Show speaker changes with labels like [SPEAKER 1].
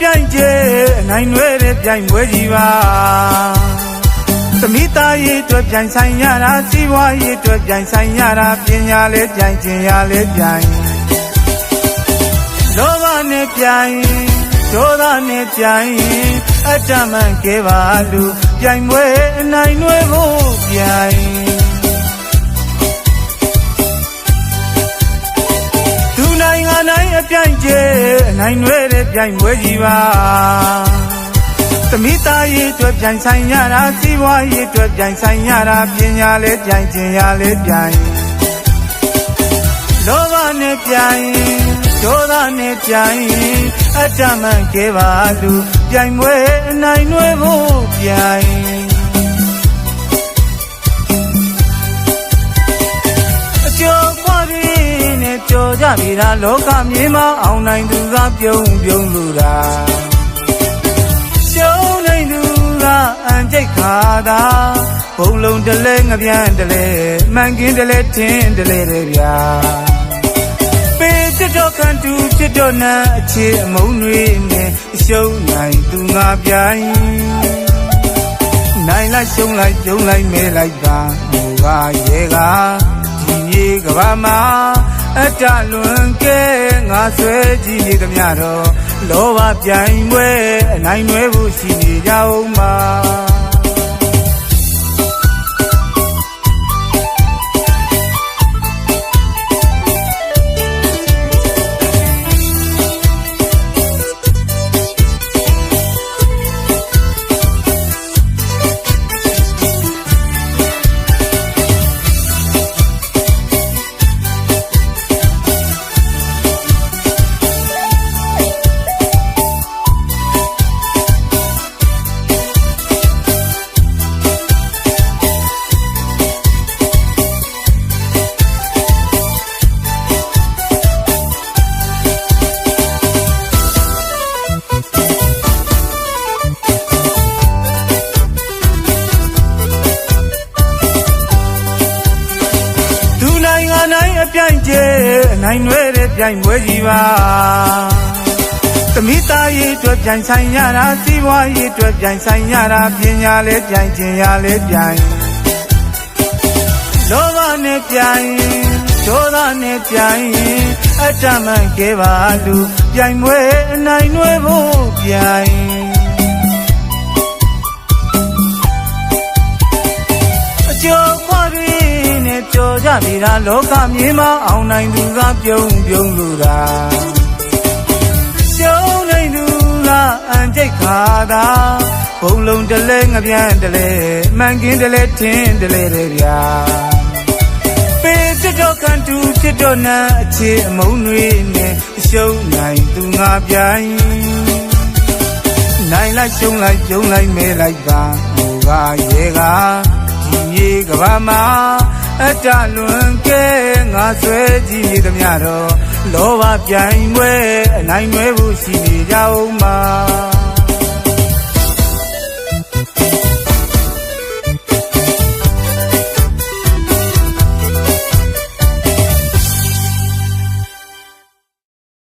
[SPEAKER 1] ပြိုင်ကျဲအနိုင်နွဲတဲ့ပြိုင်ပွဲကြီးပါသမီးသားရေးအတွက်ပြိုင်ဆိုင်ရတာစီးပွားရေးအတွက်ပြိုင်ဆိုင်ရတာပညာလေးပြိုင်ခြင်းရလေးပြိုင်လောဘနဲ့ပြိုင်ဒေါသနဲ့ပြိုင်အတ္တမှန်ကဲပါလူပြိုင်ပွဲအနိုင်နွဲဖို့ပြိုင် ပြိုင်ကျဲအနိုင်နွဲတဲ့ပြိုင်ပွဲကြီးပါသမီးသားရေးအတွက်ပြိုင်ဆိုင်ရတာစီးပွားရေးအတွက်ပြိုင်ဆိုင်ရတာပညာလေးပြိုင်ခြင်းရလေးပြိုင်လောဘနဲ့ပြိုင်ဒေါသနဲ့ပြိုင်အတ္တမှန်ကဲပါလူပြိုင်ပွဲအနိုင်နွဲဖို့ပြိုင် ကြော်ကြပြီလားလောကမြေမှာအောင်နိုင်သူကပြုံးပြုံးလူတာရှုံးနိုင်သူကအန်ကြိတ်ခါတာဘုံလုံးတလဲငပြန်တလဲမှန်ကင်းတလဲထင်းတလဲတဲ့ဗျာပေတတော်ကန်တူဖြစ်တော့နာအခြေအမုံတွေနဲ့ရှုံးနိုင်သူငါပြိုင်နိုင်လိုက်ရှုံးလိုက်ပြုံးလိုက်မဲလိုက်ပါဟိုကရဲကဒီမြေကဘာမှာ အတ္တလွန်ကဲငါဆွဲကြည့်နေသမျှတော့လောဘပြိုင်ပွဲအနိုင်နွဲဖို့ရှိနေကြအောင်ပါ ပြိုင်ကျဲအနိုင်နွဲတဲ့ပြိုင်ပွဲကြီးပါသမီးသားရေးအတွက်ပြိုင်ဆိုင်ရတာစီးပွားရေးအတွက်ပြိုင်ဆိုင်ရတာပညာလေးပြိုင်ခြင်းရလေးပြိုင်လောဘနဲ့ပြိုင်ဒေါသနဲ့ပြိုင်အတ္တမှန်ကဲပါလူပြိုင်ပွဲအနိုင်နွဲဖို့ပြိုင်အကျော်ခွားပြီးနဲ့ ကြော်ကြပြီလားလောကမြေမှာအောင်နိုင်သူကပြုံးပြုံးလူတာရှုံးနိုင်သူကအန်ကြိတ်ခါတာဘုံလုံးတလဲငပြန်တလဲမှန်ကင်းတလဲထင်းတလဲတဲ့ဗျာပေဖြစ်တော့ကန်တူဖြစ်တော့နာအခြေအမုံတွေနဲ့ရှုံးနိုင်သူငါပြိုင်နိုင်လိုက်ရှုံးလိုက်ပြုံးလိုက်မဲလိုက်ပါဟိုကရဲကဒီမြေကဘာမှာ အတ္တလွန်ကဲငါဆွဲကြည့်နေသမျှတော့လောဘပြိုင်ပွဲအနိုင်နွဲဖို့ရှိနေကြအောင်ပါ